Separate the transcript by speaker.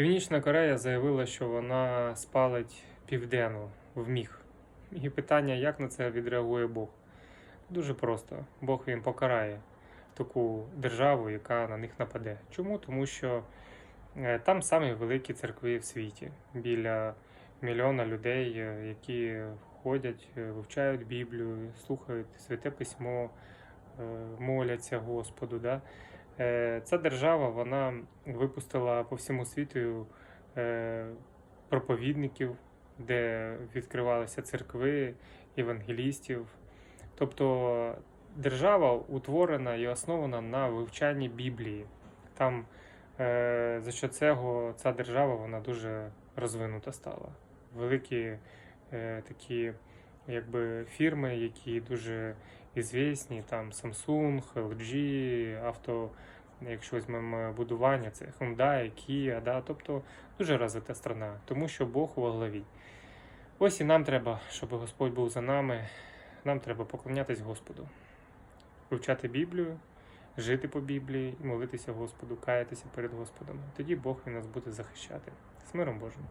Speaker 1: Північна Корея заявила, що вона спалить південну в міг. І питання, як на це відреагує Бог? Дуже просто. Бог він покарає таку державу, яка на них нападе. Чому? Тому що е, там самі великі церкви в світі. Біля мільйона людей, е, які ходять, е, вивчають Біблію, слухають святе письмо, моляться Господу. Да? Е, Ця держава вона випустила по всьому світу е, проповідників, де відкривалися церкви, євангелістів. Тобто держава утворена і основана на вивчанні Біблії. Там е, за що цього ця держава вона дуже розвинута стала. Великі такі якби, фірми, які дуже ізвісні, там Samsung, LG, авто, якщо візьмемо будування, це Hyundai, Kia, да? тобто дуже розвита страна, тому що Бог у главі. Ось і нам треба, щоб Господь був за нами. Нам треба поклонятись Господу, вивчати Біблію, жити по Біблії, молитися Господу, каятися перед Господом. Тоді Бог він нас буде захищати. З миром Божим.